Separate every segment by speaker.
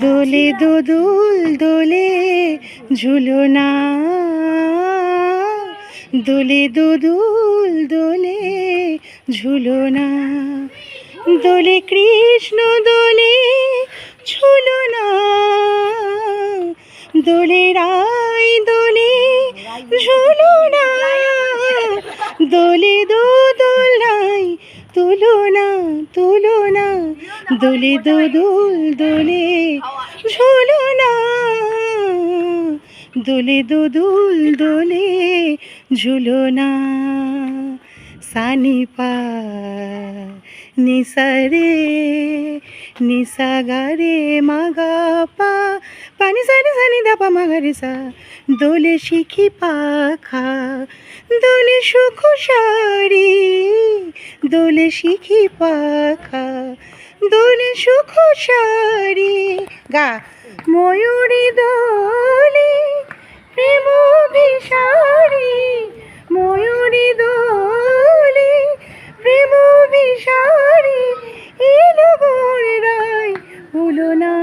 Speaker 1: দোলে দোদুল দোলে ঝুলনা দোলে দোদুল দোলে ঝুলনা দোলে কৃষ্ণ দোলে ঝুলনা দোলে রায় দোলে ঝুলনা দোলে দোদোলাই তুলনা তুলনা দোলে দোদুল দোলে ঝুলনা দোলে দোদুল দোলে ঝুলনা সানি পা নিসারে নিসা গারে মাগা পা, পানি সানি সানি দাপা মাগারে সা। দোলে শিখি পাখা, দোলে সুখ সারি দোলে শিখি পাখা। দোলে সুখ সারি, গা, ময়ূরী দোলে, প্রেম ভিসারি ময়ূরী দোলে, প্রেম ভিসারি এলো গোর রায় ভুলো না,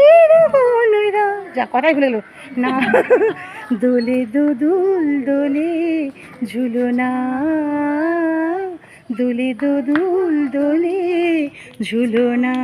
Speaker 1: এলো গোর রায়। যা, কথাই ভুলে গেলো। না, দোলে দুদুল দোলে ঝুলো না, দোলে দুদুল দোলে ঝুলো না।